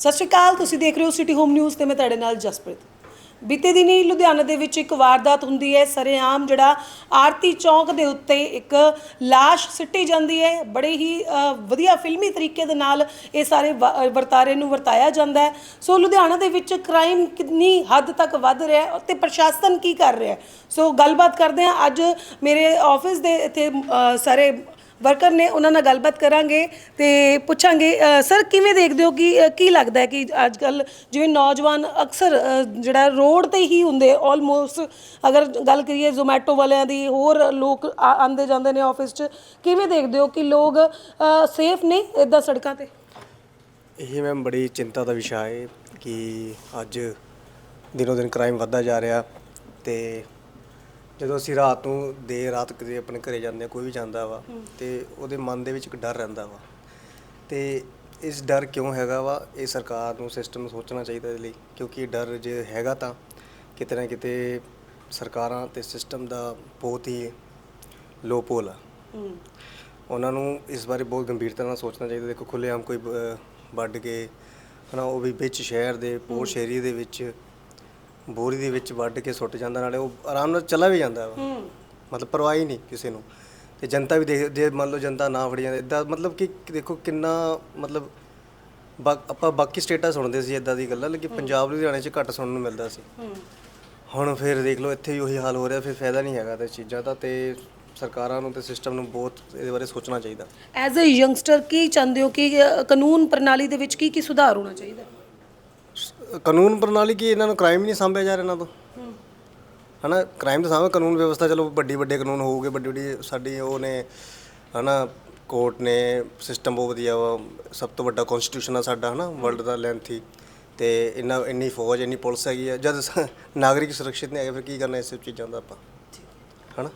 ਸਤਿ ਸ਼੍ਰੀ ਅਕਾਲ ਤੁਸੀਂ ਦੇਖ ਰਹੇ ਹੋ ਸਿਟੀ ਹੋਮ ਨਿਊਜ਼ ਤੇ ਮੈਂ ਤੁਹਾਡੇ ਨਾਲ ਜਸਪ੍ਰੀਤ। ਬੀਤੇ ਦਿਨੀ ਲੁਧਿਆਣਾ ਦੇ ਵਿੱਚ ਇੱਕ ਵਾਰਦਾਤ ਹੁੰਦੀ ਹੈ ਸਰੇਆਮ ਜਿਹੜਾ ਆਰਤੀ ਚੌਂਕ ਦੇ ਉੱਤੇ ਇੱਕ ਲਾਸ਼ ਸਿੱਟੀ ਜਾਂਦੀ ਹੈ। ਬੜੇ ਹੀ ਅ, ਵਧੀਆ ਫਿਲਮੀ ਤਰੀਕੇ ਦੇ ਨਾਲ ਇਹ ਸਾਰੇ ਵ ਅ, ਵਰਤਾਰੇ ਨੂੰ ਵਰਤਾਇਆ ਜਾਂਦਾ ਹੈ। ਸੋ ਲੁਧਿਆਣਾ ਦੇ ਵਿੱਚ ਕ੍ਰਾਈਮ ਕਿੰਨੀ ਹੱਦ ਤੱਕ ਵੱਧ ਰਿਹਾ ਹੈ ਤੇ ਪ੍ਰਸ਼ਾਸਨ ਕੀ ਕਰ ਰਿਹਾ ਹੈ? ਸੋ ਗੱਲਬਾਤ ਕਰਦੇ ਹਾਂ। ਅੱਜ ਮੇਰੇ ਆਫਿਸ ਦੇ ਇੱਥੇ ਅ, ਸਾਰੇ ਵਰਕਰ ਨੇ ਉਹਨਾਂ ਨਾਲ ਗੱਲਬਾਤ ਕਰਾਂਗੇ ਤੇ ਪੁੱਛਾਂਗੇ ਸਰ ਕਿਵੇਂ ਦੇਖਦੇ ਹੋ ਕਿ ਕੀ ਲੱਗਦਾ ਹੈ ਕਿ ਅੱਜ ਕੱਲ ਜਿਵੇਂ ਨੌਜਵਾਨ ਅਕਸਰ ਜਿਹੜਾ ਰੋਡ ਤੇ ਹੀ ਹੁੰਦੇ ਆਲਮੋਸਟ ਅਗਰ ਗੱਲ ਕਰੀਏ ਜ਼ੋਮੈਟੋ ਵਾਲਿਆਂ ਦੀ, ਹੋਰ ਲੋਕ ਆ- ਆਉਂਦੇ ਜਾਂਦੇ ਨੇ ਆਫਿਸ 'ਚ, ਕਿਵੇਂ ਦੇਖਦੇ ਹੋ ਕਿ ਲੋਕ ਸੇਫ ਨੇ ਇਦਾਂ ਸੜਕਾਂ ਤੇ? ਇਹ ਮੈਮ ਬੜੀ ਚਿੰਤਾ ਦਾ ਵਿਸ਼ਾ ਹੈ ਕਿ ਅੱਜ ਦਿਨੋ ਦਿਨ ਕ੍ਰਾਈਮ ਵੱਧਦਾ ਜਾ ਰਿਹਾ ਤੇ ਜਦੋਂ ਅਸੀਂ ਰਾਤ ਨੂੰ ਦੇਰ ਰਾਤ ਕਿਤੇ ਆਪਣੇ ਘਰੇ ਜਾਂਦੇ ਹਾਂ ਕੋਈ ਵੀ ਜਾਂਦਾ ਵਾ ਤੇ ਉਹਦੇ ਮਨ ਦੇ ਵਿੱਚ ਇੱਕ ਡਰ ਰਹਿੰਦਾ ਵਾ। ਤੇ ਇਸ ਡਰ ਕਿਉਂ ਹੈਗਾ ਵਾ? ਇਹ ਸਰਕਾਰ ਨੂੰ ਸਿਸਟਮ ਸੋਚਣਾ ਚਾਹੀਦਾ ਇਹਦੇ ਲਈ ਕਿਉਂਕਿ ਇਹ ਡਰ ਜੇ ਹੈਗਾ ਤਾਂ ਕਿਤੇ ਨਾ ਕਿਤੇ ਸਰਕਾਰਾਂ ਤੇ ਸਿਸਟਮ ਦਾ ਬਹੁਤ ਹੀ ਲੋ ਪੋਲ ਆ। ਉਹਨਾਂ ਨੂੰ ਇਸ ਬਾਰੇ ਬਹੁਤ ਗੰਭੀਰਤਾ ਨਾਲ ਸੋਚਣਾ ਚਾਹੀਦਾ। ਦੇਖੋ ਖੁੱਲ੍ਹੇਆਮ ਕੋਈ ਵੱਢ ਕੇ ਹਨਾ ਉਹ ਵੀ ਵਿੱਚ ਸ਼ਹਿਰ ਦੇ ਪੋਸ਼ ਏਰੀਏ ਦੇ ਵਿੱਚ ਬੋਰੀ ਦੇ ਵਿੱਚ ਵੱਢ ਕੇ ਸੁੱਟ ਜਾਂਦਾ ਨਾਲੇ ਉਹ ਆਰਾਮ ਨਾਲ ਚਲਾ ਵੀ ਜਾਂਦਾ ਵਾ। ਮਤਲਬ ਪਰਵਾਹ ਹੀ ਨਹੀਂ ਕਿਸੇ ਨੂੰ। ਤੇ ਜਨਤਾ ਵੀ ਦੇਖ ਜੇ ਮੰਨ ਲਓ ਜਨਤਾ ਨਾ ਫੜੀ ਜਾਂਦੀ ਇਦਾਂ ਮਤਲਬ ਕਿ ਦੇਖੋ ਕਿੰਨਾ ਮਤਲਬ ਬਾ- ਆਪਾਂ ਬਾਕੀ ਸਟੇਟਾਂ ਸੁਣਦੇ ਸੀ ਇਦਾਂ ਦੀ ਗੱਲਾਂ ਲੇਕਿਨ ਪੰਜਾਬ ਲੁਧਿਆਣੇ 'ਚ ਘੱਟ ਸੁਣਨ ਨੂੰ ਮਿਲਦਾ ਸੀ। ਹੁਣ ਫਿਰ ਦੇਖ ਲਓ ਇੱਥੇ ਵੀ ਉਹੀ ਹਾਲ ਹੋ ਰਿਹਾ ਫਿਰ ਫਾਇਦਾ ਨਹੀਂ ਹੈਗਾ ਤੇ ਚੀਜ਼ਾਂ ਦਾ ਤੇ ਸਰਕਾਰਾਂ ਨੂੰ ਤੇ ਸਿਸਟਮ ਨੂੰ ਬਹੁਤ ਇਹਦੇ ਬਾਰੇ ਸੋਚਣਾ ਚਾਹੀਦਾ। ਐਜ਼ ਅ ਯੰਗਸਟਰ ਕੀ ਚਾਹੁੰਦੇ ਹੋ ਕਿ ਅ, ਕਾਨੂੰਨ ਪ੍ਰਣਾਲੀ ਦੇ ਵਿੱਚ ਕੀ ਕੀ ਸੁਧਾਰ ਹੋਣਾ ਚਾਹੀਦਾ? ਕਾਨੂੰਨ ਪ੍ਰਣਾਲੀ ਕੀ ਇਹਨਾਂ ਨੂੰ ਕ੍ਰਾਈਮ ਹੀ ਨਹੀਂ ਸਾਂਭਿਆ ਜਾ ਰਿਹਾ ਇਹਨਾਂ ਤੋਂ? ਹਨਾ ਕ੍ਰਾਈਮ ਤਾਂ ਸਾਹਮਣੇ ਕਾਨੂੰਨ ਵਿਵਸਥਾ ਚਲੋ ਵੱਡੀ ਵੱਡੇ ਕਾਨੂੰਨ ਹੋਊਗੇ ਵੱਡੀ ਵੱਡੀ ਸਾਡੀ ਉਹ ਨੇ ਹਨਾ ਕੋਰਟ ਨੇ ਸਿਸਟਮ ਬਹੁਤ ਵਧੀਆ ਵਾ ਸਭ ਤੋਂ ਵੱਡਾ ਕਨਸਟੀਟਿਊਸ਼ਨ ਆ ਸਾਡਾ ਹਨਾ ਵਰਲਡ ਦਾ ਲੈਂਥੀ ਤੇ ਇੰਨਾ ਇੰਨੀ ਫੌਜ ਇੰਨੀ ਪੁਲਿਸ ਹੈਗੀ ਆ ਜਦ ਨਾਗਰਿਕ ਸੁਰੱਖਿਅਤ ਨਹੀਂ ਹੈਗੇ ਫਿਰ ਕੀ ਕਰਨਾ ਇਸ ਸਭ ਚੀਜ਼ਾਂ ਦਾ ਆਪਾਂ? ਹਨਾ?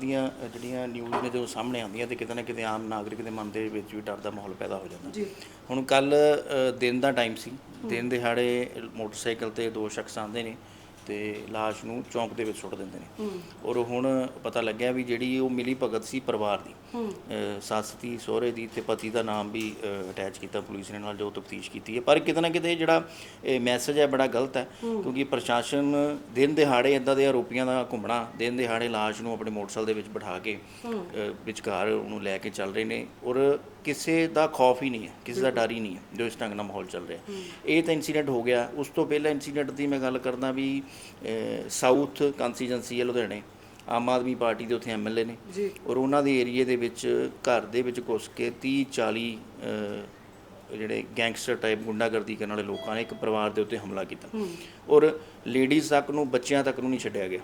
ਦੀਆਂ ਜਿਹੜੀਆਂ ਨਿਊਜ਼ ਨੇ ਜਦੋਂ ਸਾਹਮਣੇ ਆਉਂਦੀਆਂ ਤੇ ਕਿਤੇ ਨਾ ਕਿਤੇ ਆਮ ਨਾਗਰਿਕ ਦੇ ਮਨ ਦੇ ਵਿੱਚ ਵੀ ਡਰ ਦਾ ਮਾਹੌਲ ਪੈਦਾ ਹੋ ਜਾਂਦਾ। ਜੀ। ਹੁਣ ਕੱਲ ਦਿਨ ਦਾ ਟਾਈਮ ਸੀ। ਦਿਨ ਦਿਹਾੜੇ ਮੋਟਰਸਾਈਕਲ ਤੇ ਦੋ ਸ਼ਖਸ ਆਉਂਦੇ ਨੇ ਤੇ ਲਾਸ਼ ਨੂੰ ਚੌਂਕ ਦੇ ਵਿੱਚ ਸੁੱਟ ਦਿੰਦੇ ਨੇ। ਔਰ ਹੁਣ ਪਤਾ ਲੱਗਿਆ ਵੀ ਜਿਹੜੀ ਉਹ ਮਿਲੀ ਭਗਤ ਸੀ ਪਰਿਵਾਰ ਦੀ। ਸੱਸ ਦੀ ਸਹੁਰੇ ਦੀ ਤੇ ਪਤੀ ਦਾ ਨਾਮ ਵੀ ਅਟੈਚ ਕੀਤਾ ਪੁਲਿਸ ਨੇ ਨਾਲ ਜੋ ਤਫਤੀਸ਼ ਕੀਤੀ ਹੈ। ਪਰ ਕਿਤੇ ਨਾ ਕਿਤੇ ਜਿਹੜਾ ਇਹ ਮੈਸੇਜ ਹੈ ਬੜਾ ਗਲਤ ਹੈ ਕਿਉਂਕਿ ਪ੍ਰਸ਼ਾਸਨ ਦਿਨ ਦਿਹਾੜੇ ਇਦਾਂ ਦੇ ਆਰੋਪੀਆਂ ਦਾ ਘੁੰਮਣਾ ਦਿਨ ਦਿਹਾੜੇ ਲਾਸ਼ ਨੂੰ ਆਪਣੇ ਮੋਟਰਸਾਈਕਲ ਦੇ ਵਿੱਚ ਬਿਠਾ ਕੇ ਵਿਚਕਾਰ ਉਹਨੂੰ ਲੈ ਕੇ ਚੱਲ ਰਹੇ ਨੇ। ਔਰ ਕਿਸੇ ਦਾ ਖੌਫ ਹੀ ਨਹੀਂ ਹੈ ਕਿਸੇ ਦਾ ਡਰ ਹੀ ਨਹੀਂ ਹੈ ਜੋ ਇਸ ਢੰਗ ਨਾਲ ਮਾਹੌਲ ਚੱਲ ਰਿਹਾ ਇਹ ਤਾਂ ਇਨਸੀਡੈਂਟ ਹੋ ਗਿਆ। ਉਸ ਤੋਂ ਪਹਿਲਾਂ ਇਨਸੀਡੈਂਟ ਦੀ ਮੈਂ ਗੱਲ ਕਰਦਾ ਵੀ ਸਾਊਥ ਕੰਸਟੀਚੁਐਂਸੀ ਹੈ ਲੁਧਿਆਣੇ। ਆਮ ਆਦਮੀ ਪਾਰਟੀ ਦੇ ਉੱਥੇ ਐਮਐਲਏ ਨੇ। ਔਰ ਉਹਨਾਂ ਦੇ ਏਰੀਏ ਦੇ ਵਿੱਚ ਘਰ ਦੇ ਵਿੱਚ ਘੁਸ ਕੇ 30 40 ਅਹ, ਜਿਹੜੇ ਗੈਂਗਸਟਰ ਟਾਈਪ ਗੁੰਡਾਗਰਦੀ ਕਰਨ ਵਾਲੇ ਲੋਕਾਂ ਨੇ ਇੱਕ ਪਰਿਵਾਰ ਦੇ ਉੱਤੇ ਹਮਲਾ ਕੀਤਾ। ਔਰ ਲੇਡੀਜ਼ ਤੱਕ ਨੂੰ ਬੱਚਿਆਂ ਤੱਕ ਨੂੰ ਨਹੀਂ ਛੱਡਿਆ ਗਿਆ।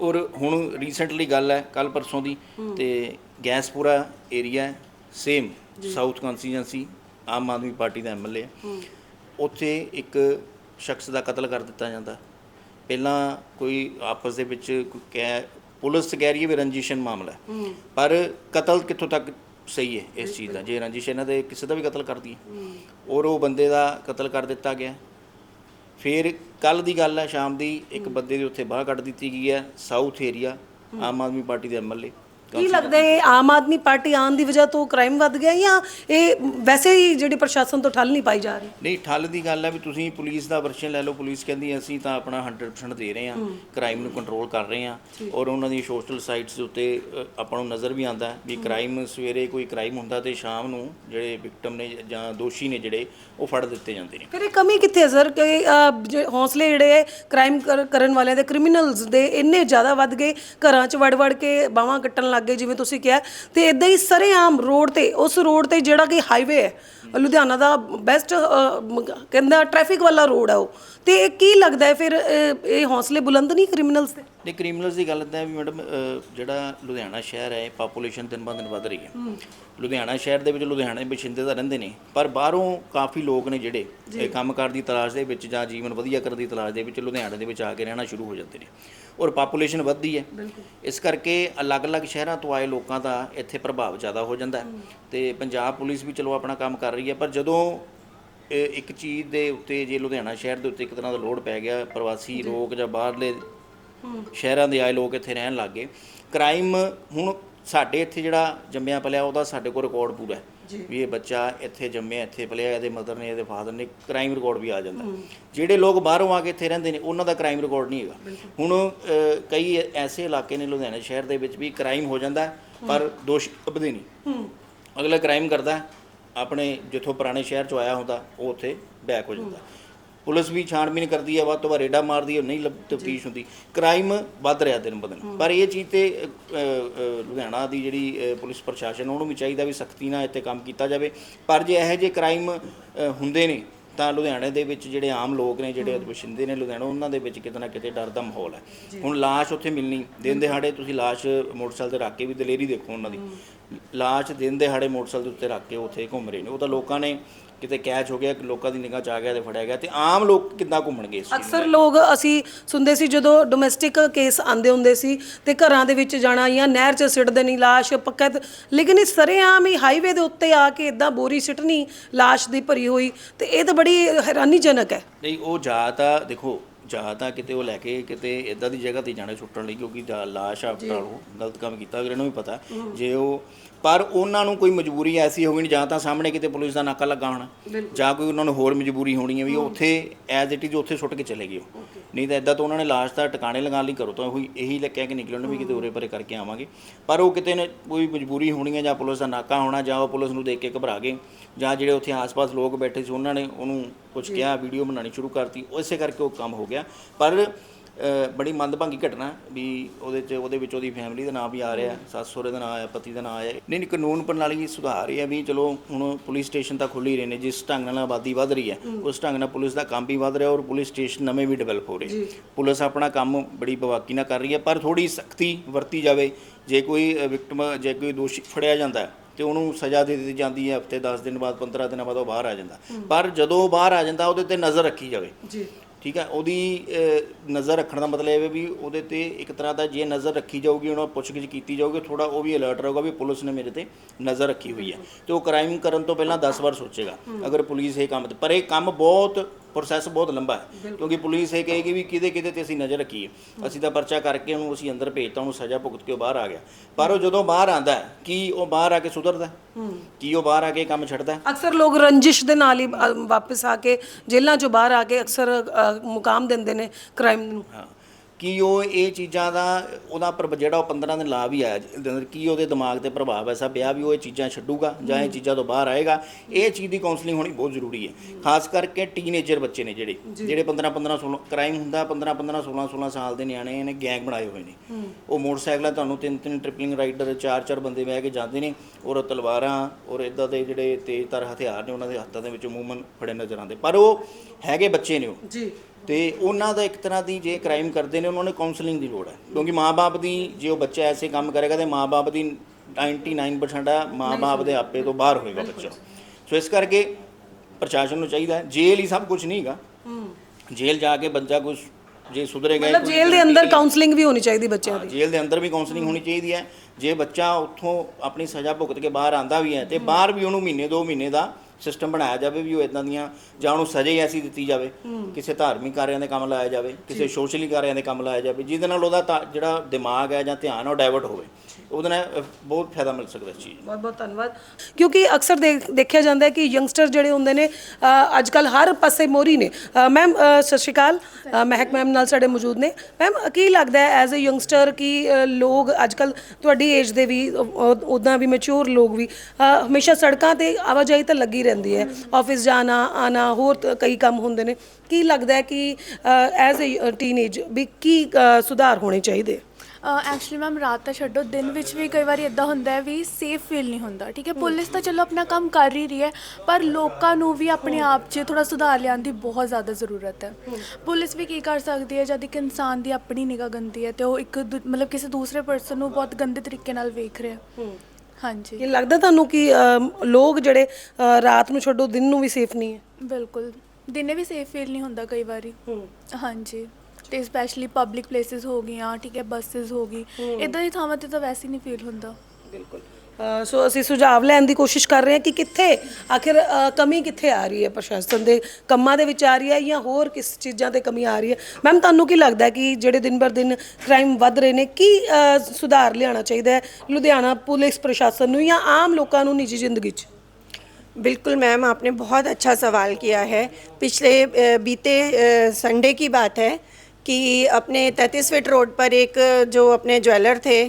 ਔਰ ਹੁਣ ਰੀਸੈਂਟਲੀ ਗੱਲ ਹੈ ਕੱਲ ਪਰਸੋਂ ਦੀ ਤੇ Giaspura area same south constituency Aam Aadmi Party ਦਾ ਐਮਐਲਏ ਉੱਥੇ ਇੱਕ ਸ਼ਖਸ ਦਾ ਕਤਲ ਕਰ ਦਿੱਤਾ ਜਾਂਦਾ। ਪਹਿਲਾਂ ਕੋਈ ਆਪਸ ਦੇ ਵਿੱਚ ਕੋਈ ਕਹਿ ਪੁਲਿਸ ਕਹਿ ਰਹੀ ਹੈ ਵੀ ਰੰਜਿਸ਼ਨ ਮਾਮਲਾ ਹੈ। ਪਰ ਕਤਲ ਕਿੱਥੋਂ ਤੱਕ ਸਹੀ ਹੈ ਇਸ ਚੀਜ਼ ਦਾ? ਜੇ ਰੰਜਿਸ਼ ਇਹਨਾਂ ਦੇ ਕਿਸੇ ਦਾ ਵੀ ਕਤਲ ਕਰਦੀ ਹੈ। ਔਰ ਉਹ ਬੰਦੇ ਦਾ ਕਤਲ ਕਰ ਦਿੱਤਾ ਗਿਆ। ਫਿਰ ਕੱਲ ਦੀ ਗੱਲ ਹੈ ਸ਼ਾਮ ਦੀ ਇੱਕ ਬੰਦੇ ਦੀ ਉੱਥੇ ਬਾਹ ਕੱਢ ਦਿੱਤੀ ਗਈ ਹੈ south area Aam Aadmi Party ਦੇ ਐਮਐਲਏ ਕੀ ਲੱਗਦਾ ਹੈ ਇਹ ਆਮ ਆਦਮੀ ਪਾਰਟੀ ਆਉਣ ਦੀ ਵਜ੍ਹਾ ਤੋਂ ਕ੍ਰਾਈਮ ਵੱਧ ਗਿਆ ਜਾਂ ਇਹ ਵੈਸੇ ਹੀ ਜਿਹੜੀ ਪ੍ਰਸ਼ਾਸਨ ਤੋਂ ਠੱਲ ਨਹੀਂ ਪਾਈ ਜਾ ਰਹੀ? ਨਹੀਂ ਠੱਲ ਦੀ ਗੱਲ ਹੈ ਵੀ ਤੁਸੀਂ ਪੁਲਿਸ ਦਾ ਵਰਸ਼ਨ ਲੈ ਲਓ। ਪੁਲਿਸ ਕਹਿੰਦੀ ਅਸੀਂ ਤਾਂ ਆਪਣਾ 100% ਦੇ ਰਹੇ ਹਾਂ ਕ੍ਰਾਈਮ ਨੂੰ ਕੰਟਰੋਲ ਕਰ ਰਹੇ ਹਾਂ। ਔਰ ਉਹਨਾਂ ਦੀ ਸੋਸ਼ਲ ਸਾਈਟਸ ਦੇ ਉੱਤੇ ਅ, ਆਪਾਂ ਨੂੰ ਨਜ਼ਰ ਵੀ ਆਉਂਦਾ ਹੈ ਵੀ ਕ੍ਰਾਈਮ ਸਵੇਰੇ ਕੋਈ ਕ੍ਰਾਈਮ ਹੁੰਦਾ ਤੇ ਸ਼ਾਮ ਨੂੰ ਜਿਹੜੇ ਵਿਕਟਮ ਨੇ ਜਾਂ ਦੋਸ਼ੀ ਨੇ ਜਿਹੜੇ ਉਹ ਫੜ ਦਿੱਤੇ ਜਾਂਦੇ ਨੇ। ਫਿਰ ਇਹ ਕਮੀ ਕਿੱਥੇ ਹੈ ਸਰ? ਕਿ ਅਹ, ਜੇ ਹੌਸਲੇ ਜਿਹੜੇ ਕ੍ਰਾਈਮ ਕਰਨ ਵਾਲਿਆਂ ਦੇ ਕ੍ਰਿਮੀਨਲਸ ਦੇ ਇੰਨੇ ਜ਼ਿਆਦਾ ਵੱਧ ਗਏ ਘਰਾਂ 'ਚ ਵੜ ਵੜ ਕੇ ਬਾਹਾਂ ਕੱਟਣ ਲੱਗ ਗਏ ਜਿਵੇਂ ਤੁਸੀਂ ਕਿਹਾ, ਤੇ ਇਦਾਂ ਹੀ ਸਰੇਆਮ ਰੋਡ ਤੇ, ਉਸ ਰੋਡ ਤੇ ਜਿਹੜਾ ਕਿ ਹਾਈਵੇ ਹੈ, ਲੁਧਿਆਣਾ ਦਾ ਬੈਸਟ ਕਹਿੰਦਾ ਟ੍ਰੈਫਿਕ ਵਾਲਾ ਰੋਡ ਹੈ ਉਹ। ਤੇ ਇਹ ਕੀ ਲੱਗਦਾ ਹੈ ਫਿਰ, ਇਹ ਇਹ ਹੌਸਲੇ ਬੁਲੰਦ ਨਹੀਂ ਕ੍ਰਿਮੀਨਲਸ ਦੇ ਨਹੀਂ ਕ੍ਰਿਮੀਨਲਸ ਦੀ ਗੱਲ ਤਾਂ ਹੈ ਵੀ ਮੈਡਮ ਜਿਹੜਾ ਲੁਧਿਆਣਾ ਸ਼ਹਿਰ ਹੈ ਪਾਪੂਲੇਸ਼ਨ ਦਿਨ ਬਾ ਦਿਨ ਵਧ ਰਹੀ ਹੈ। ਲੁਧਿਆਣਾ ਸ਼ਹਿਰ ਦੇ ਵਿੱਚ ਲੁਧਿਆਣੇ ਵਸਿੰਦੇ ਤਾਂ ਰਹਿੰਦੇ ਨੇ ਪਰ ਬਾਹਰੋਂ ਕਾਫੀ ਲੋਕ ਨੇ ਜਿਹੜੇ ਇਹ ਕੰਮਕਾਰ ਦੀ ਤਲਾਸ਼ ਦੇ ਵਿੱਚ ਜਾਂ ਜੀਵਨ ਵਧੀਆ ਕਰਨ ਦੀ ਤਲਾਸ਼ ਦੇ ਵਿੱਚ ਲੁਧਿਆਣੇ ਦੇ ਵਿੱਚ ਆ ਕੇ ਰਹਿਣਾ ਸ਼ੁਰੂ ਹੋ ਜਾਂਦੇ ਨੇ। ਔਰ ਪਾਪੂਲੇਸ਼ਨ ਵੱਧਦੀ ਹੈ। ਇਸ ਕਰਕੇ ਅਲੱਗ-ਅਲੱਗ ਸ਼ਹਿਰਾਂ ਤੋਂ ਆਏ ਲੋਕਾਂ ਦਾ ਇੱਥੇ ਪ੍ਰਭਾਵ ਜ਼ਿਆਦਾ ਹੋ ਜਾਂਦਾ ਤੇ ਪੰਜਾਬ ਪੁਲਿਸ ਵੀ ਚਲੋ ਆਪਣਾ ਕੰਮ ਕਰ ਰਹੀ ਹੈ ਪਰ ਜਦੋਂ ਇੱਕ ਚੀਜ਼ ਦੇ ਉੱਤੇ ਜੇ ਲੁਧਿਆਣਾ ਸ਼ਹਿਰ ਦੇ ਉੱਤੇ ਇੱਕ ਤਰ੍ਹਾਂ ਦਾ ਲੋਡ ਪੈ ਗਿਆ ਪ੍ਰਵਾਸੀ ਲੋਕ ਜਾਂ ਬਾਹਰਲੇ ਸ਼ਹਿਰਾਂ ਦੇ ਆਏ ਲੋਕ ਇੱਥੇ ਰਹਿਣ ਲੱਗ ਗਏ। ਕ੍ਰਾਈਮ ਹੁਣ ਸਾਡੇ ਇੱਥੇ ਜਿਹੜਾ ਜੰਮਿਆ ਪਲਿਆ ਉਹਦਾ ਸਾਡੇ ਕੋਲ ਰਿਕਾਰਡ ਪੂਰਾ ਹੈ। ਵੀ ਇਹ ਬੱਚਾ ਇੱਥੇ ਜੰਮਿਆ ਇੱਥੇ ਪਲਿਆ ਇਹਦੇ ਮਦਰ ਨੇ ਇਹਦੇ ਫਾਦਰ ਨੇ ਕ੍ਰਾਈਮ ਰਿਕਾਰਡ ਵੀ ਆ ਜਾਂਦਾ। ਜਿਹੜੇ ਲੋਕ ਬਾਹਰੋਂ ਆ ਕੇ ਇੱਥੇ ਰਹਿੰਦੇ ਨੇ ਉਹਨਾਂ ਦਾ ਕ੍ਰਾਈਮ ਰਿਕਾਰਡ ਨਹੀਂ ਹੈਗਾ। ਹੁਣ ਕਈ ਐਸੇ ਇਲਾਕੇ ਨੇ ਲੁਧਿਆਣਾ ਸ਼ਹਿਰ ਦੇ ਵਿੱਚ ਵੀ ਕ੍ਰਾਈਮ ਹੋ ਜਾਂਦਾ ਪਰ ਦੋਸ਼ ਲੱਭਦੇ ਨਹੀਂ। ਅਗਲਾ ਕ੍ਰਾਈਮ ਕਰਦਾ ਆਪਣੇ ਜਿੱਥੋਂ ਪੁਰਾਣੇ ਸ਼ਹਿਰ ਚੋਂ ਆਇਆ ਹੁੰਦਾ ਉਹ ਉੱਥੇ ਬੈਕ ਹੋ ਜਾਂਦਾ। ਪੁਲਿਸ ਵੀ ਛਾਣਬੀਨ ਕਰਦੀ ਹੈ ਵੱਧ ਤੋਂ ਵੱਧ ਰੇਡਾ ਮਾਰਦੀ ਹੈ ਨਹੀਂ ਤਫਤੀਸ਼ ਹੁੰਦੀ। ਕ੍ਰਾਈਮ ਵੱਧ ਰਿਹਾ ਦਿਨ ਬਦਨ ਪਰ ਇਹ ਚੀਜ਼ ਤੇ ਲੁਧਿਆਣਾ ਦੀ ਜਿਹੜੀ ਪੁਲਿਸ ਪ੍ਰਸ਼ਾਸਨ ਉਹਨੂੰ ਵੀ ਚਾਹੀਦਾ ਵੀ ਸਖਤੀ ਨਾਲ ਇੱਥੇ ਕੰਮ ਕੀਤਾ ਜਾਵੇ। ਪਰ ਜੇ ਇਹੋ ਜਿਹੇ ਕ੍ਰਾਈਮ ਹੁੰਦੇ ਨੇ ਤਾਂ ਲੁਧਿਆਣੇ ਦੇ ਵਿੱਚ ਜਿਹੜੇ ਆਮ ਲੋਕ ਨੇ ਜਿਹੜੇ ਵਸਿੰਦੇ ਨੇ ਲੁਧਿਆਣਾ ਉਹਨਾਂ ਦੇ ਵਿੱਚ ਕਿਤੇ ਨਾ ਕਿਤੇ ਡਰ ਦਾ ਮਾਹੌਲ ਹੈ। ਹੁਣ ਲਾਸ਼ ਉੱਥੇ ਮਿਲਣੀ ਦਿਨ ਦਿਹਾੜੇ ਤੁਸੀਂ ਲਾਸ਼ ਮੋਟਰਸਾਈਕਲ ਤੇ ਰੱਖ ਕੇ ਵੀ ਦਲੇਰੀ ਦੇਖੋ ਉਹਨਾਂ ਦੀ। ਲਾਸ਼ ਦਿਨ ਦਿਹਾੜੇ ਮੋਟਰਸਾਈਕਲ ਦੇ ਉੱਤੇ ਰੱਖ ਕੇ ਉੱਥੇ ਘੁੰਮ ਰਹੇ ਨੇ। ਉਹ ਤਾਂ ਲੋਕਾਂ ਨੇ ਕਿਤੇ ਕੈਚ ਹੋ ਗਿਆ ਕਿ ਲੋਕਾਂ ਦੀ ਨਿਗਾਹ ਚ ਆ ਗਿਆ ਤੇ ਫੜਿਆ ਗਿਆ ਤੇ ਆਮ ਲੋਕ ਕਿੱਦਾਂ ਘੁੰਮਣਗੇ ਇਸ ਚੀਜ਼ ਅਕਸਰ ਲੋਕ ਅਸੀਂ ਸੁਣਦੇ ਸੀ ਜਦੋਂ ਡੋਮੈਸਟਿਕ ਕੇਸ ਆਂਦੇ ਹੁੰਦੇ ਸੀ ਤੇ ਘਰਾਂ ਦੇ ਵਿੱਚ ਜਾਣਾ ਜਾਂ ਨਹਿਰ 'ਚ ਸਿੱਟਦੇ ਨਹੀਂ ਲਾਸ਼ ਪੱਕਾ ਤੇ- ਲੇਕਿਨ ਇਹ ਸਰੇਆਮ ਹੀ ਹਾਈਵੇ ਦੇ ਉੱਤੇ ਆ ਕੇ ਇਦਾਂ ਬੋਰੀ ਸਿੱਟਣੀ ਲਾਸ਼ ਦੀ ਭਰੀ ਹੋਈ ਤੇ ਇਹ ਤਾਂ ਬੜੀ ਹੈਰਾਨੀਜਨਕ ਹੈ। ਨਹੀਂ ਉਹ ਜਾ ਤਾਂ ਦੇਖੋ ਜਾ ਤਾਂ ਕਿਤੇ ਉਹ ਲੈ ਕੇ ਕਿਤੇ ਇਦਾਂ ਦੀ ਜਗ੍ਹਾ ਤੇ ਜਾਣਾ ਛੁੱਟਣ ਲਈ ਕਿਉਂਕਿ ਜਾ ਲਾਸ਼ ਆ ਉਹ ਗਲਤ ਕੰਮ ਕੀਤਾ ਅਗਲੇ ਨੂੰ ਵੀ ਪਤਾ। ਜੇ ਉਹ ਪਰ ਉਹਨਾਂ ਨੂੰ ਕੋਈ ਮਜਬੂਰੀ ਐਸੀ ਹੋਣੀ ਜਾਂ ਤਾਂ ਸਾਹਮਣੇ ਕਿਤੇ ਪੁਲਿਸ ਦਾ ਨਾਕਾ ਲੱਗਾ ਹੋਣਾ ਜਾਂ ਕੋਈ ਉਹਨਾਂ ਨੂੰ ਹੋਰ ਮਜਬੂਰੀ ਹੋਣੀ ਹੈ ਵੀ ਉਹ ਉੱਥੇ ਐਜ਼ ਇਟ ਇਜ਼ ਉੱਥੇ ਸੁੱਟ ਕੇ ਚਲੇ ਗਏ ਉਹ। ਨਹੀਂ ਤਾਂ ਇਦਾਂ ਤਾਂ ਉਹਨਾਂ ਨੇ ਲਾਸ਼ ਤਾਂ ਟਿਕਾਣੇ ਲਗਾਉਣ ਲਈ ਕਰੋ ਤਾਂ ਉਹੀ ਇਹੀ ਕਹਿ ਕੇ ਨਿਕਲਣ ਵੀ ਕਿਤੇ ਉਰੇ ਪਰੇ ਕਰਕੇ ਆਵਾਂਗੇ। ਪਰ ਉਹ ਕਿਤੇ ਨੇ ਕੋਈ ਮਜਬੂਰੀ ਹੋਣੀ ਹੈ ਜਾਂ ਪੁਲਿਸ ਦਾ ਨਾਕਾ ਹੋਣਾ ਜਾਂ ਉਹ ਪੁਲਿਸ ਨੂੰ ਦੇਖ ਕੇ ਘਬਰਾ ਗਏ ਜਾਂ ਜਿਹੜੇ ਉੱਥੇ ਆਸ-ਪਾਸ ਲੋਕ ਬੈਠੇ ਸੀ ਉਹਨਾਂ ਨੇ ਉਹਨੂੰ ਕੁਝ ਕਿਹਾ ਵੀਡੀਓ ਬਣਾਉਣੀ ਸ਼ੁਰੂ ਕਰਤੀ ਉਸੇ ਕਰਕੇ ਉਹ ਕੰਮ ਹੋ ਗਿਆ। ਪਰ ਬੜੀ ਮੰਦਭਾਗੀ ਘਟਨਾ ਵੀ ਉਹਦੇ ਚ ਉਹਦੇ ਵਿੱਚ ਉਹਦੀ ਫੈਮਿਲੀ ਦਾ ਨਾਮ ਵੀ ਆ ਰਿਹਾ ਸੱਸ ਸਹੁਰੇ ਦਾ ਨਾਮ ਆਇਆ ਪਤੀ ਦਾ ਨਾਮ ਆਇਆ ਨਹੀਂ ਨਹੀਂ ਕਾਨੂੰਨ ਪ੍ਰਣਾਲੀ ਸੁਧਾਰ ਹੀ ਹੈ ਵੀ ਚਲੋ ਹੁਣ ਪੁਲਿਸ ਸਟੇਸ਼ਨ ਤਾਂ ਖੁੱਲ ਹੀ ਰਹੇ ਨੇ ਜਿਸ ਢੰਗ ਨਾਲ ਆਬਾਦੀ ਵਧ ਰਹੀ ਹੈ ਉਸ ਢੰਗ ਨਾਲ ਪੁਲਿਸ ਦਾ ਕੰਮ ਵੀ ਵਧ ਰਿਹਾ ਔਰ ਪੁਲਿਸ ਸਟੇਸ਼ਨ ਨਵੇਂ ਵੀ ਡਿਵੈਲਪ ਹੋ ਰਹੇ। ਪੁਲਿਸ ਆਪਣਾ ਕੰਮ ਬੜੀ ਬਵਾਕੀ ਨਾਲ ਕਰ ਰਹੀ ਹੈ ਪਰ ਥੋੜੀ ਸਖਤੀ ਵਰਤੀ ਜਾਵੇ ਜੇ ਕੋਈ ਵਿਕਟਮ ਜੇ ਕੋਈ ਦੋਸ਼ੀ ਫੜਿਆ ਜਾਂਦਾ ਹੈ ਤੇ ਉਹਨੂੰ ਸਜ਼ਾ ਦੇ ਦਿੱਤੀ ਜਾਂਦੀ ਹੈ ਹਫ਼ਤੇ 10 ਦਿਨ ਬਾਅਦ 15 ਦਿਨਾਂ ਬਾਅਦ ਉਹ ਬਾਹਰ ਆ ਜਾਂਦਾ। ਪਰ ਜਦੋਂ ਬਾਹਰ ਆ ਜਾਂਦਾ ਉਹਦੇ ਤੇ ਨਜ਼ਰ ਰੱਖੀ ਜਾਵੇ। ਜੀ। ਠੀਕ ਹੈ? ਉਹਦੀ ਨਜ਼ਰ ਰੱਖਣ ਦਾ ਮਤਲਬ ਇਹ ਹੈ ਵੀ ਉਹਦੇ ਤੇ ਇੱਕ ਤਰ੍ਹਾਂ ਦਾ ਜੇ ਨਜ਼ਰ ਰੱਖੀ ਜਾਊਗੀ ਉਹਨਾਂ ਪੁੱਛਗਿੱਛ ਕੀਤੀ ਜਾਊਗੀ ਥੋੜਾ ਉਹ ਵੀ ਅਲਰਟ ਰਹੂਗਾ ਵੀ ਪੁਲਿਸ ਨੇ ਮੇਰੇ ਤੇ ਨਜ਼ਰ ਰੱਖੀ ਹੋਈ ਹੈ। ਤੇ ਉਹ ਕ੍ਰਾਈਮ ਕਰਨ ਤੋਂ ਪਹਿਲਾਂ 10 ਵਾਰ ਸੋਚੇਗਾ। ਅਗਰ ਪੁਲਿਸ ਇਹ ਕੰਮ ਪਰ ਇਹ ਕੰਮ ਬਹੁਤ ਪ੍ਰੋਸੈਸ ਬਹੁਤ ਲੰਬਾ ਹੈ। ਕਿਉਂਕਿ ਪੁਲਿਸ ਇਹ ਕਹੇਗੀ ਵੀ ਕਿਹਦੇ ਕਿਹਦੇ ਤੇ ਅਸੀਂ ਨਜ਼ਰ ਰੱਖੀਏ। ਅਸੀਂ ਤਾਂ ਪਰਚਾ ਕਰਕੇ ਉਹਨੂੰ ਅਸੀਂ ਅੰਦਰ ਭੇਜਤਾ ਉਹਨੂੰ ਸਜ਼ਾ ਭੁਗਤ ਕੇ ਉਹ ਬਾਹਰ ਆ ਗਿਆ। ਪਰ ਉਹ ਜਦੋਂ ਬਾਹਰ ਆਂਦਾ ਹੈ ਕੀ ਉਹ ਬਾਹਰ ਆ ਕੇ ਸੁਧਰਦਾ ਹੈ? ਕੀ ਉਹ ਬਾਹਰ ਆ ਕੇ ਕੰਮ ਛੱਡਦਾ ਹੈ? ਅਕਸਰ ਲੋਕ ਰੰਜਿਸ਼ ਦੇ ਨਾਲ ਹੀ ਵਾਪਸ ਆ ਕੇ ਜੇਲ੍ਹਾਂ ਚੋਂ ਬਾਹਰ ਆ ਕੇ ਅਕਸਰ ਮੁਕਾਮ ਦਿੰਦੇ ਨੇ ਕ੍ਰਾਈਮ ਨੂੰ। ਹਾਂ। ਕੀ ਉਹ ਇਹ ਚੀਜ਼ਾਂ ਦਾ ਉਹਦਾ ਪਰ ਜਿਹੜਾ ਉਹ 15 ਦਿਨ ਲਾ ਵੀ ਆਇਆ ਜਿਹਦੇ ਅੰਦਰ ਕੀ ਉਹਦੇ ਦਿਮਾਗ ਤੇ ਪ੍ਰਭਾਵ ਐਸਾ ਪਿਆ ਵੀ ਉਹ ਇਹ ਚੀਜ਼ਾਂ ਛੱਡੂਗਾ ਜਾਂ ਇਹ ਚੀਜ਼ਾਂ ਤੋਂ ਬਾਹਰ ਆਏਗਾ? ਇਹ ਚੀਜ਼ ਦੀ ਕਾਉਂਸਲਿੰਗ ਹੋਣੀ ਬਹੁਤ ਜ਼ਰੂਰੀ ਹੈ। ਖਾਸ ਕਰਕੇ ਟੀਨੇਜਰ ਬੱਚੇ ਨੇ ਜਿਹੜੇ ਜਿਹੜੇ 15 15 16 ਕ੍ਰਾਈਮ ਹੁੰਦਾ 15 15 16 16 ਸਾਲ ਦੇ ਨਿਆਣੇ ਨੇ ਗੈਂਗ ਬਣਾਏ ਹੋਏ ਨੇ। ਉਹ ਮੋਟਰਸਾਈਕਲਾਂ ਤੁਹਾਨੂੰ ਤਿੰਨ ਤਿੰਨ ਟ੍ਰਿਪਲਿੰਗ ਰਾਈਡਰ ਚਾਰ ਚਾਰ ਬੰਦੇ ਬਹਿ ਕੇ ਜਾਂਦੇ ਨੇ। ਔਰ ਤਲਵਾਰਾਂ ਔਰ ਇਦਾਂ ਦੇ ਜਿਹੜੇ ਤੇਜ਼ਧਾਰ ਹਥਿਆਰ ਨੇ ਉਹਨਾਂ ਦੇ ਹੱਥਾਂ ਦੇ ਵਿੱਚ ਅਮੂਮਨ ਫੜੇ ਨਜ਼ਰ ਆਉਂਦੇ। ਪਰ ਉਹ ਹੈਗੇ ਬੱਚੇ ਨੇ ਉਹ। ਜੀ। ਤੇ ਉਹਨਾਂ ਦਾ ਇੱਕ ਤਰ੍ਹਾਂ ਦੀ ਜੇ ਕ੍ਰਾਈਮ ਕਰਦੇ ਨੇ ਉਹਨਾਂ ਨੂੰ ਕਾਉਂਸਲਿੰਗ ਦੀ ਲੋੜ ਹੈ। ਕਿਉਂਕਿ ਮਾਪੇ ਦੀ ਜੇ ਉਹ ਬੱਚਾ ਐਸੇ ਕੰਮ ਕਰੇਗਾ ਤੇ ਮਾਪੇ ਦੀ 99% ਆ ਮਾਪੇ ਦੇ ਆਪੇ ਤੋਂ ਬਾਹਰ ਹੋਏਗਾ ਬੱਚਾ। ਸੋ ਇਸ ਕਰਕੇ ਪ੍ਰਸ਼ਾਸਨ ਨੂੰ ਚਾਹੀਦਾ ਹੈ। ਜੇਲ੍ਹ ਹੀ ਸਭ ਕੁਝ ਨਹੀਂਗਾ। ਜੇਲ੍ਹ ਜਾ ਕੇ ਬੱਚਾ ਕੁਝ ਜੇ ਸੁਧਰੇਗਾ ਮਤਲਬ ਜੇਲ੍ਹ ਦੇ ਅੰਦਰ ਕਾਉਂਸਲਿੰਗ ਵੀ ਹੋਣੀ ਚਾਹੀਦੀ ਬੱਚਿਆਂ ਦੀ। ਜੇਲ੍ਹ ਦੇ ਅੰਦਰ ਵੀ ਕਾਉਂਸਲਿੰਗ ਹੋਣੀ ਚਾਹੀਦੀ ਹੈ। ਜੇ ਬੱਚਾ ਉੱਥੋਂ ਆਪਣੀ ਸਜ਼ਾ ਭੁਗਤ ਕੇ ਬਾਹਰ ਆਂਦਾ ਵੀ ਹੈ ਤੇ ਬਾਹਰ ਵੀ ਉਹਨੂੰ ਮਹੀਨੇ ਦੋ ਮਹੀਨੇ ਦਾ ਸਿਸਟਮ ਬਣਾਇਆ ਜਾਵੇ ਵੀ ਉਹ ਇਦਾਂ ਦੀਆਂ ਜਾਂ ਉਹਨੂੰ ਸਜ਼ਾ ਹੀ ਐਸੀ ਦਿੱਤੀ ਜਾਵੇ ਕਿਸੇ ਧਾਰਮਿਕ ਕਾਰਿਆਂ ਦੇ ਕੰਮ ਲਾਇਆ ਜਾਵੇ ਕਿਸੇ ਸੋਸ਼ਲੀ ਕਾਰਿਆਂ ਦੇ ਕੰਮ ਲਾਇਆ ਜਾਵੇ ਜਿਹਦੇ ਨਾਲ ਉਹਦਾ ਜਿਹੜਾ ਦਿਮਾਗ ਹੈ ਜਾਂ ਧਿਆਨ ਉਹ ਡਾਇਵਰਟ ਹੋਵੇ। ਉਹਦੇ ਨਾਲ ਬਹੁਤ ਫਾਇਦਾ ਮਿਲ ਸਕਦਾ ਇਸ ਚੀਜ਼ ਬਹੁਤ ਬਹੁਤ ਧੰਨਵਾਦ। ਕਿਉਂਕਿ ਅਕਸਰ ਦੇਖ- ਦੇਖਿਆ ਜਾਂਦਾ ਹੈ ਕਿ ਯੰਗਸਟਰ ਜਿਹੜੇ ਹੁੰਦੇ ਨੇ ਅ, ਅੱਜ ਕੱਲ ਹਰ ਪਾਸੇ ਮੋਰੀ ਨੇ। ਮੈਮ ਸਤਿ ਸ਼੍ਰੀ ਅਕਾਲ। ਅ, ਮਹਿਕ ਮੈਮ ਨਾਲ ਸਾਡੇ ਮੌਜੂਦ ਨੇ। ਮੈਮ ਕੀ ਲੱਗਦਾ ਹੈ ਐਜ਼ ਅ ਯੰਗਸਟਰ ਕਿ ਅ, ਲੋਕ ਅੱਜ ਕੱਲ ਤੁਹਾਡੀ ਏਜ ਦੇ ਵੀ ਉਦਾਂ ਵੀ ਮੈਚੁਰ ਲੋਕ ਵੀ ਅ, ਹਮੇਸ਼ਾ ਸੜਕਾਂ ਤੇ ਆਵਾਜਾਈ ਤਾਂ ਲੱਗੀ ਰਹਿੰਦੀ ਹੈ। ਆਫਿਸ ਜਾਣਾ ਆਣਾ ਹੋਰ ਤ- ਕਈ ਕੰਮ ਹੁੰਦੇ ਨੇ। ਕੀ ਲੱਗਦਾ ਹੈ ਕਿ ਐਜ਼ ਅ ਟੀਨੇਜ ਵੀ ਕੀ ਅ, ਸੁਧਾਰ ਹੋਣੇ ਚਾਹੀਦੇ? ਐਕਚੁਅਲੀ ਮੈਮ ਰਾਤ ਤਾਂ ਛੱਡੋ ਦਿਨ ਵਿੱਚ ਵੀ ਕਈ ਵਾਰੀ ਇਦਾਂ ਹੁੰਦਾ ਹੈ ਵੀ ਸੇਫ ਫੀਲ ਨਹੀਂ ਹੁੰਦਾ ਠੀਕ ਹੈ? ਪੁਲਿਸ ਤਾਂ ਚਲੋ ਆਪਣਾ ਕੰਮ ਕਰ ਹੀ ਰਹੀ ਹੈ ਪਰ ਲੋਕਾਂ ਨੂੰ ਵੀ ਆਪਣੇ ਆਪ 'ਚ ਥੋੜਾ ਸੁਧਾਰ ਲਿਆਉਣ ਦੀ ਬਹੁਤ ਜ਼ਿਆਦਾ ਜ਼ਰੂਰਤ ਹੈ। ਪੁਲਿਸ ਵੀ ਕੀ ਕਰ ਸਕਦੀ ਹੈ ਜਦ ਇੱਕ ਇਨਸਾਨ ਦੀ ਆਪਣੀ ਨਿਗਾਹ ਗੰਦੀ ਹੈ ਤੇ ਉਹ ਇੱਕ ਦੂ- ਮਤਲਬ ਕਿਸੇ ਦੂਸਰੇ ਪਰਸਨ ਨੂੰ ਬਹੁਤ ਗੰਦੇ ਤਰੀਕੇ ਨਾਲ ਵੇਖ ਰਿਹਾ ਹਾਂਜੀ। ਕੀ ਲੱਗਦਾ ਤੁਹਾਨੂੰ ਕਿ ਲੋਕ ਜਿਹੜੇ ਅ, ਰਾਤ ਨੂੰ ਛੱਡੋ ਦਿਨ ਨੂੰ ਵੀ ਸੇਫ ਨਹੀਂ ਹੈ? ਬਿਲਕੁਲ। ਦਿਨੇ ਵੀ ਸੇਫ ਫੀਲ ਨਹੀਂ ਹੁੰਦਾ ਕਈ ਵਾਰੀ। ਹਾਂਜੀ। ਤੇ ਸਪੈਸ਼ਲੀ ਪਬਲਿਕ ਪਲੇਸਿਸ ਹੋ ਗਈਆਂ ਠੀਕ ਹੈ ਬੱਸਸ ਹੋ ਗਈ ਇਦਾਂ ਦੀ ਥਾਵਾਂ ਤੇ ਤਾਂ ਵੈਸੇ ਹੀ ਨਹੀਂ ਫੀਲ ਹੁੰਦਾ ਬਿਲਕੁਲ ਸੋ ਅਸੀਂ ਸੁਝਾਵ ਲੈਣ ਦੀ ਕੋਸ਼ਿਸ਼ ਕਰ ਰਹੇ ਹਾਂ ਕਿ ਕਿੱਥੇ ਆਖਿਰ ਅ, ਕਮੀ ਕਿੱਥੇ ਆ ਰਹੀ ਹੈ ਪ੍ਰਸ਼ਾਸਨ ਦੇ ਕੰਮਾਂ ਦੇ ਵਿੱਚ ਆ ਰਹੀ ਹੈ ਜਾਂ ਹੋਰ ਕਿਸ ਚੀਜ਼ਾਂ ਤੇ ਕਮੀ ਆ ਰਹੀ ਹੈ ਮੈਮ ਤੁਹਾਨੂੰ ਕੀ ਲੱਗਦਾ ਹੈ ਕਿ ਜਿਹੜੇ ਦਿਨ ਬਰ ਦਿਨ ਕ੍ਰਾਈਮ ਵੱਧ ਰਹੇ ਨੇ ਕੀ ਅ, ਸੁਧਾਰ ਲਿਆਉਣਾ ਚਾਹੀਦਾ ਹੈ ਲੁਧਿਆਣਾ ਪੁਲਿਸ ਪ੍ਰਸ਼ਾਸਨ ਨੂੰ ਜਾਂ ਆਮ ਲੋਕਾਂ ਨੂੰ ਨਿੱਜੀ ਜ਼ਿੰਦਗੀ 'ਚ बिल्कुल मैम आपने बहुत अच्छा सवाल किया है पिछले अ, बीते अ, संडे की बात है कि अपने तैंतीस फिट रोड पर एक जो अपने ज्वेलर थे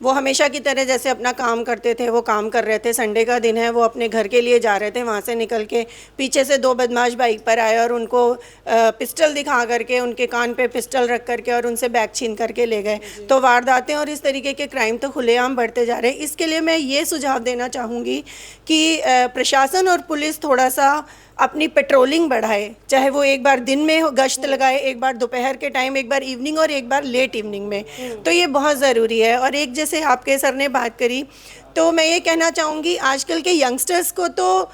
वो हमेशा की तरह जैसे अपना काम करते थे वो काम कर रहे थे। संडे का दिन है वो अपने घर के लिए जा रहे थे वहाँ से निकल के पीछे से दो बदमाश बाइक पर आए और उनको पिस्टल दिखा करके उनके कान पे पिस्टल रख करके और उनसे बैग छीन करके ले गए। तो वारदातें और इस तरीके के क्राइम तो खुलेआम बढ़ते जा रहे हैं। इसके लिए मैं ये सुझाव देना चाहूँगी कि प्रशासन और पुलिस थोड़ा सा अपनी पेट्रोलिंग बढ़ाए चाहे वो एक बार दिन में हो- गश्त लगाए एक बार दोपहर के टाइम एक बार इवनिंग और एक बार लेट इवनिंग में। तो ये बहुत ज़रूरी है। और एक जैसे आपके सर ने बात करी तो मैं ये कहना चाहूँगी आजकल के यंगस्टर्स को तो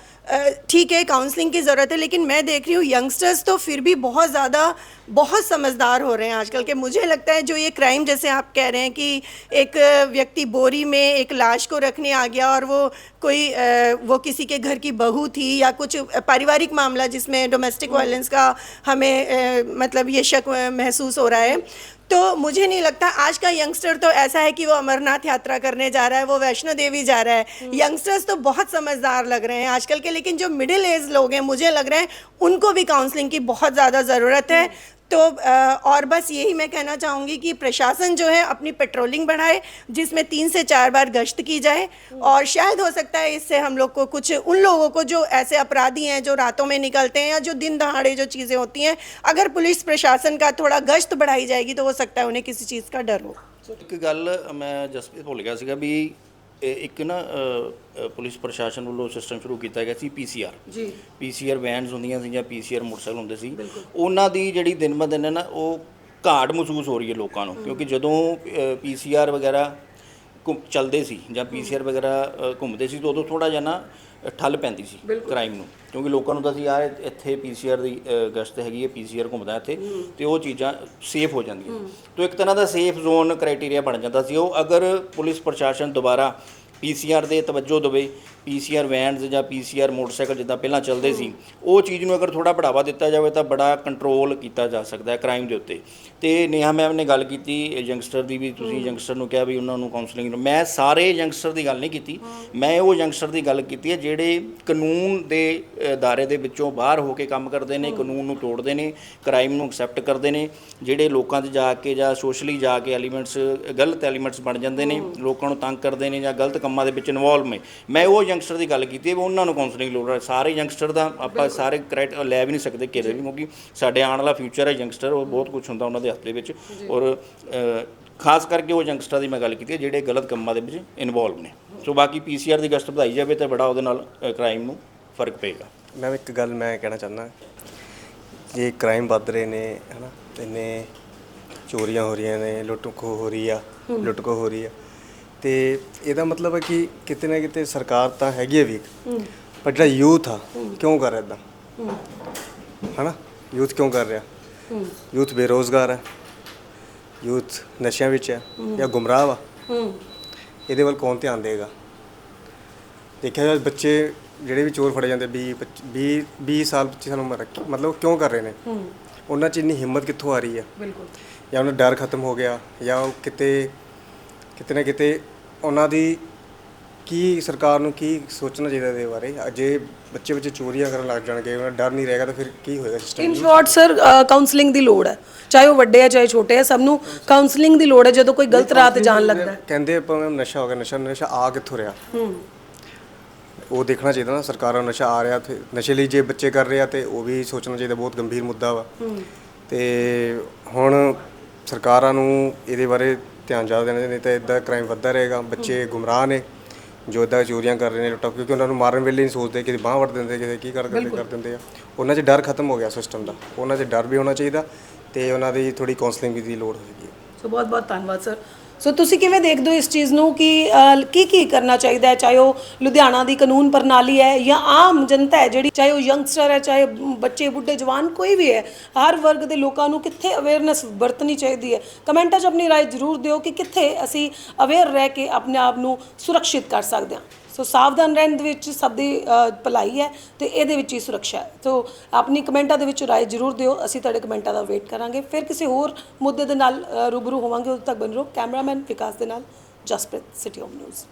ठीक है काउंसलिंग की ज़रूरत है लेकिन मैं देख रही हूँ यंगस्टर्स तो फिर भी बहुत ज़्यादा बहुत समझदार हो रहे हैं आजकल के। मुझे लगता है जो ये क्राइम जैसे आप कह रहे हैं कि एक व्यक्ति बोरी में एक लाश को रखने आ गया और वो कोई वो किसी के घर की बहू थी या कुछ पारिवारिक मामला जिसमें डोमेस्टिक वायलेंस का हमें मतलब ये शक महसूस हो रहा है। तो मुझे नहीं लगता आज का यंगस्टर तो ऐसा है कि वो अमरनाथ यात्रा करने जा रहा है वो वैष्णो देवी जा रहा है। यंगस्टर्स तो बहुत समझदार लग रहे हैं आजकल के लेकिन जो मिडिल एज लोग हैं मुझे लग रहा है उनको भी काउंसलिंग की बहुत ज़्यादा ज़रूरत है। तो अ, और बस यही मैं कहना चाहूँगी कि प्रशासन जो है अपनी पेट्रोलिंग बढ़ाए जिसमें तीन से चार बार गश्त की जाए और शायद हो सकता है इससे हम लोग को कुछ उन लोगों को जो ऐसे अपराधी हैं जो रातों में निकलते हैं या जो दिन दहाड़े जो चीज़ें होती हैं अगर पुलिस प्रशासन का थोड़ा गश्त बढ़ाई जाएगी तो हो सकता है उन्हें किसी चीज़ का डर हो ਇੱਕ ਗੱਲ ਮੈਂ ਜਸਪ੍ਰੀਤ ਭੁੱਲ ਗਿਆ ਸੀਗਾ ਵੀ ਇਹ ਇੱਕ ਨਾ ਅ, ਅ, ਪੁਲਿਸ ਪ੍ਰਸ਼ਾਸਨ ਵੱਲੋਂ ਸਿਸਟਮ ਸ਼ੁਰੂ ਕੀਤਾ ਗਿਆ ਸੀ ਪੀਸੀਆਰ ਜੀ। ਪੀਸੀਆਰ ਵੈਨਸ ਹੁੰਦੀਆਂ ਸੀ ਜਾਂ ਪੀਸੀਆਰ ਮੋਟਰਸਾਈਕਲ ਹੁੰਦੇ ਸੀ। ਉਹਨਾਂ ਦੀ ਜਿਹੜੀ ਦਿਨ ਬ ਦਿਨ ਹੈ ਨਾ ਉਹ ਘਾਟ ਮਹਿਸੂਸ ਹੋ ਰਹੀ ਹੈ ਲੋਕਾਂ ਨੂੰ ਕਿਉਂਕਿ ਜਦੋਂ ਪੀਸੀਆਰ ਵਗੈਰਾ ਘੁੰਮ ਚੱਲਦੇ ਸੀ ਜਾਂ ਪੀਸੀਆਰ ਵਗੈਰਾ ਅ, ਘੁੰਮਦੇ ਸੀ ਤਾਂ ਉਦੋਂ ਥੋੜਾ ਜਿਹਾ ਨਾ ਠੱਲ ਪੈਂਦੀ ਸੀ ਕ੍ਰਾਈਮ ਨੂੰ। ਕਿਉਂਕਿ ਲੋਕਾਂ ਨੂੰ ਤਾਂ ਸੀ ਯਾਰ ਇੱਥੇ ਪੀਸੀਆਰ ਦੀ ਗਸ਼ਤ ਹੈਗੀ ਹੈ ਪੀਸੀਆਰ ਘੁੰਮਦਾ ਇੱਥੇ ਤੇ ਉਹ ਚੀਜ਼ਾਂ ਸੇਫ ਹੋ ਜਾਂਦੀਆਂ। ਤੋਂ ਇੱਕ ਤਰ੍ਹਾਂ ਦਾ ਸੇਫ ਜ਼ੋਨ ਕ੍ਰਾਈਟੇਰੀਆ ਬਣ ਜਾਂਦਾ ਸੀ ਉਹ। ਅਗਰ ਪੁਲਿਸ ਪ੍ਰਸ਼ਾਸਨ ਦੁਬਾਰਾ ਪੀਸੀਆਰ ਦੇ ਤਵੱਜੋ ਦੇਵੇ ਪੀਸੀਆਰ ਵੈਨਸ ਜਾਂ ਪੀਸੀਆਰ ਮੋਟਰਸਾਈਕਲ ਜਿੱਦਾਂ ਪਹਿਲਾਂ ਚੱਲਦੇ ਸੀ ਉਹ ਚੀਜ਼ ਨੂੰ ਅਗਰ ਥੋੜਾ ਬੜਾਵਾ ਦਿੱਤਾ ਜਾਵੇ ਤਾਂ ਬੜਾ ਕੰਟਰੋਲ ਕੀਤਾ ਜਾ ਸਕਦਾ ਹੈ ਕ੍ਰਾਈਮ ਦੇ ਉੱਤੇ। ਤੇ ਨੇਹਾ ਮੈਮ ਨੇ ਗੱਲ ਕੀਤੀ ਯੰਗਸਟਰ ਦੀ ਵੀ ਤੁਸੀਂ ਯੰਗਸਟਰ ਨੂੰ ਕਿਹਾ ਵੀ ਉਹਨਾਂ ਨੂੰ ਕਾਉਂਸਲਿੰਗ ਮੈਂ ਸਾਰੇ ਯੰਗਸਟਰ ਦੀ ਗੱਲ ਨਹੀਂ ਕੀਤੀ ਮੈਂ ਉਹ ਯੰਗਸਟਰ ਦੀ ਗੱਲ ਕੀਤੀ ਹੈ ਜਿਹੜੇ ਕਾਨੂੰਨ ਦੇ ਦਾਇਰੇ ਦੇ ਵਿੱਚੋਂ ਬਾਹਰ ਹੋ ਕੇ ਕੰਮ ਕਰਦੇ ਨੇ ਕਾਨੂੰਨ ਨੂੰ ਤੋੜਦੇ ਨੇ ਕ੍ਰਾਈਮ ਨੂੰ ਐਕਸੈਪਟ ਕਰਦੇ ਨੇ ਜਿਹੜੇ ਲੋਕਾਂ 'ਚ ਜਾ ਕੇ ਜਾਂ ਸੋਸ਼ਲੀ ਜਾ ਕੇ ਐਲੀਮੈਂਟਸ ਗਲਤ ਐਲੀਮੈਂਟਸ ਬਣ ਜਾਂਦੇ ਨੇ ਲੋਕਾਂ ਨੂੰ ਤੰਗ ਕਰਦੇ ਨੇ ਜਾਂ ਗਲਤ ਕੰਮਾਂ ਦੇ ਵਿੱਚ ਇਨਵੋਲਵ ਨੇ। ਮੈਂ ਉਹ ਯੰਗਸਟਰ ਦੀ ਗੱਲ ਕੀਤੀ ਹੈ ਵੀ ਉਹਨਾਂ ਨੂੰ ਕਾਉਂਸਲਿੰਗ ਲੋੜ ਹੈ। ਸਾਰੇ ਯੰਗਸਟਰ ਦਾ ਆਪਾਂ ਸਾਰੇ ਕ੍ਰਾਈਟ ਲੈ ਵੀ ਨਹੀਂ ਸਕਦੇ ਕਿਤੇ ਵੀ ਕਿਉਂਕਿ ਸਾਡੇ ਆਉਣ ਵਾਲਾ ਫਿਊਚਰ ਹੈ ਯੰਗਸਟਰ ਉਹ ਬਹੁਤ ਕੁਝ ਹੁੰਦਾ ਉਹਨਾਂ ਦੇ ਹੱਥ ਦੇ ਵਿੱਚ। ਔਰ ਖਾਸ ਕਰਕੇ ਉਹ ਯੰਗਸਟਰ ਦੀ ਮੈਂ ਗੱਲ ਕੀਤੀ ਹੈ ਜਿਹੜੇ ਗਲਤ ਕੰਮਾਂ ਦੇ ਵਿੱਚ ਇਨਵੋਲਵ ਨੇ। ਸੋ ਬਾਕੀ ਪੀਸੀਆਰ ਦੀ ਗਸ਼ਤ ਵਧਾਈ ਜਾਵੇ ਤਾਂ ਬੜਾ ਉਹਦੇ ਨਾਲ ਕ੍ਰਾਈਮ ਨੂੰ ਫ਼ਰਕ ਪਏਗਾ। ਮੈਂ ਇੱਕ ਗੱਲ ਮੈਂ ਕਹਿਣਾ ਚਾਹੁੰਦਾ ਇਹ ਕ੍ਰਾਈਮ ਵੱਧ ਰਹੇ ਨੇ ਹਨਾ ਇੰਨੇ ਚੋਰੀਆਂ ਹੋ ਰਹੀਆਂ ਨੇ ਲੁੱਟ ਖੋਹ ਹੋ ਰਹੀ ਆ ਲੁੱਟ ਖੋਹ ਹੋ ਰਹੀ ਆ ਤੇ ਇਹਦਾ ਮਤਲਬ ਹੈ ਕਿ ਕਿਤੇ ਨਾ ਕਿਤੇ ਸਰਕਾਰ ਤਾਂ ਹੈਗੀ ਹੈ ਵੀਕ ਪਰ ਜਿਹੜਾ ਯੂਥ ਆ ਕਿਉਂ ਕਰ ਰਿਹਾ ਇਦਾਂ ਹਨਾ? ਯੂਥ ਕਿਉਂ ਕਰ ਰਿਹਾ? ਯੂਥ ਬੇਰੋਜ਼ਗਾਰ ਹੈ। ਯੂਥ ਨਸ਼ਿਆਂ ਵਿੱਚ ਹੈ ਜਾਂ ਗੁੰਮਰਾਹ ਵਾ। ਇਹਦੇ ਵੱਲ ਕੌਣ ਧਿਆਨ ਦੇਗਾ? ਦੇਖਿਆ ਜਾਵੇ ਬੱਚੇ ਜਿਹੜੇ ਵੀ ਚੋਰ ਫੜੇ ਜਾਂਦੇ 20 20 20 ਸਾਲ 25 ਸਾਲ ਉਮਰ ਰੱਖੀ ਮਤਲਬ ਕਿਉਂ ਕਰ ਰਹੇ ਨੇ? ਉਹਨਾਂ 'ਚ ਇੰਨੀ ਹਿੰਮਤ ਕਿੱਥੋਂ ਆ ਰਹੀ ਹੈ ਬਿਲਕੁਲ। ਜਾਂ ਉਹਨਾਂ ਦਾ ਡਰ ਖਤਮ ਹੋ ਗਿਆ ਜਾਂ ਉਹ ਕਿਤੇ ਕਿਤੇ ਨਾ ਕਿਤੇ ਉਹਨਾਂ ਦੀ ਕੀ ਸਰਕਾਰ ਨੂੰ ਕੀ ਸੋਚਣਾ ਚਾਹੀਦਾ ਇਹਦੇ ਬਾਰੇ? ਜੇ ਬੱਚੇ ਬੱਚੇ ਚੋਰੀਆਂ ਕਰਨ ਲੱਗ ਜਾਣਗੇ ਉਹਨਾਂ ਡਰ ਨਹੀਂ ਰਹੇਗਾ ਤਾਂ ਫਿਰ ਕੀ ਹੋਏਗਾ in system short sir counselling ਦੀ ਲੋੜ ਹੈ। ਚਾਹੇ ਉਹ ਵੱਡੇ ਆ ਚਾਹੇ ਛੋਟੇ ਆ ਸਭ ਨੂੰ ਕਾਉਂਸਲਿੰਗ ਦੀ ਲੋੜ ਹੈ ਜਦੋਂ ਕੋਈ ਗਲਤ ਰਾਹ ਤੇ ਜਾਣ ਲੱਗਦਾ ਹੈ। ਕਹਿੰਦੇ ਆਪਾਂ ਨਸ਼ਾ ਹੋ ਗਿਆ ਨਸ਼ਾ ਨਸ਼ਾ ਆ ਕਿੱਥੋਂ ਰਿਹਾ? ਉਹ ਦੇਖਣਾ ਚਾਹੀਦਾ ਨਾ ਸਰਕਾਰਾਂ ਨੂੰ ਨਸ਼ਾ ਆ ਰਿਹਾ ਤੇ ਨਸ਼ੇ ਲਈ ਜੇ ਬੱਚੇ ਕਰ ਰਹੇ ਆ ਤੇ ਉਹ ਵੀ ਸੋਚਣਾ ਚਾਹੀਦਾ ਬਹੁਤ ਗੰਭੀਰ ਮੁੱਦਾ ਵਾ। ਤੇ ਹੁਣ ਸਰਕਾਰਾਂ ਨੂੰ ਇਹਦੇ ਬਾਰੇ ਧਿਆਨ ਜ਼ਿਆਦਾ ਦੇਣਾ ਨਹੀਂ ਤਾਂ ਇਦਾਂ ਕ੍ਰਾਈਮ ਵੱਧਦਾ ਰਹੇਗਾ ਬੱਚੇ ਗੁੰਮਰਾਹ ਨੇ ਜੋ ਇਦਾਂ ਚੋਰੀਆਂ ਕਰ ਰਹੇ ਨੇ ਲੁੱਟਾਂ ਕਿਉਂਕਿ ਉਹਨਾਂ ਨੂੰ ਮਾਰਨ ਵੇਲੇ ਨਹੀਂ ਸੋਚਦੇ ਕਿ ਬਾਹ ਵੜ ਦਿੰਦੇ ਕਿਸੇ ਕੀ ਕਰ ਦਿੰਦੇ ਕਰ ਦਿੰਦੇ ਆ। ਉਹਨਾਂ 'ਚ ਡਰ ਖਤਮ ਹੋ ਗਿਆ ਸਿਸਟਮ ਦਾ ਉਹਨਾਂ 'ਚ ਡਰ ਵੀ ਹੋਣਾ ਚਾਹੀਦਾ ਤੇ ਉਹਨਾਂ ਦੀ ਥੋੜੀ ਕਾਉਂਸਲਿੰਗ ਦੀ ਲੋੜ ਹੋਏਗੀ। ਸੋ ਬਹੁਤ ਬਹੁਤ ਧੰਨਵਾਦ ਸਰ ਸੋ ਤੁਸੀਂ ਕਿਵੇਂ ਦੇਖਦੇ ਹੋ ਇਸ ਚੀਜ਼ ਨੂੰ ਕਿ ਅਹ, ਕੀ ਕੀ ਕਰਨਾ ਚਾਹੀਦਾ ਹੈ ਚਾਹੇ ਉਹ ਲੁਧਿਆਣਾ ਦੀ ਕਾਨੂੰਨ ਪ੍ਰਣਾਲੀ ਹੈ ਜਾਂ ਆਮ ਜਨਤਾ ਹੈ ਜਿਹੜੀ ਚਾਹੇ ਉਹ ਯੰਗਸਟਰ ਹੈ ਚਾਹੇ ਬੱਚੇ ਬੁੱਢੇ ਜਵਾਨ ਕੋਈ ਵੀ ਹੈ ਹਰ ਵਰਗ ਦੇ ਲੋਕਾਂ ਨੂੰ ਕਿੱਥੇ ਅਵੇਅਰਨੈਸ ਵਰਤਣੀ ਚਾਹੀਦੀ ਹੈ ਕਮੈਂਟਾਂ 'ਚ ਆਪਣੀ رائے ਜ਼ਰੂਰ ਦਿਓ ਕਿ ਕਿੱਥੇ ਅਸੀਂ ਅਵੇਅਰ ਰਹਿ ਕੇ ਆਪਣੇ ਆਪ ਨੂੰ ਸੁਰੱਖਿਅਤ ਕਰ ਸਕਦੇ ਹਾਂ ਸੋ ਸਾਵਧਾਨ ਰਹਿਣ ਦੇ ਵਿੱਚ ਸਭ ਦੀ ਅ, ਭਲਾਈ ਹੈ ਤੇ ਇਹਦੇ ਵਿੱਚ ਹੀ ਸੁਰੱਖਿਆ ਹੈ। ਸੋ ਆਪਣੀ ਕਮੈਂਟਾਂ ਦੇ ਵਿੱਚ ਰਾਏ ਜ਼ਰੂਰ ਦਿਓ। ਅਸੀਂ ਤੁਹਾਡੇ ਕਮੈਂਟਾਂ ਦਾ ਵੇਟ ਕਰਾਂਗੇ। ਫਿਰ ਕਿਸੇ ਹੋਰ ਮੁੱਦੇ ਦੇ ਨਾਲ ਅ, ਰੂਬਰੂ ਹੋਵਾਂਗੇ। ਉਦੋਂ ਤੱਕ ਬਣ ਰਹੋ ਕੈਮਰਾਮੈਨ ਵਿਕਾਸ ਦੇ ਨਾਲ ਜਸਪ੍ਰੀਤ ਸਿਟੀ ਹੋਮ ਨਿਊਜ਼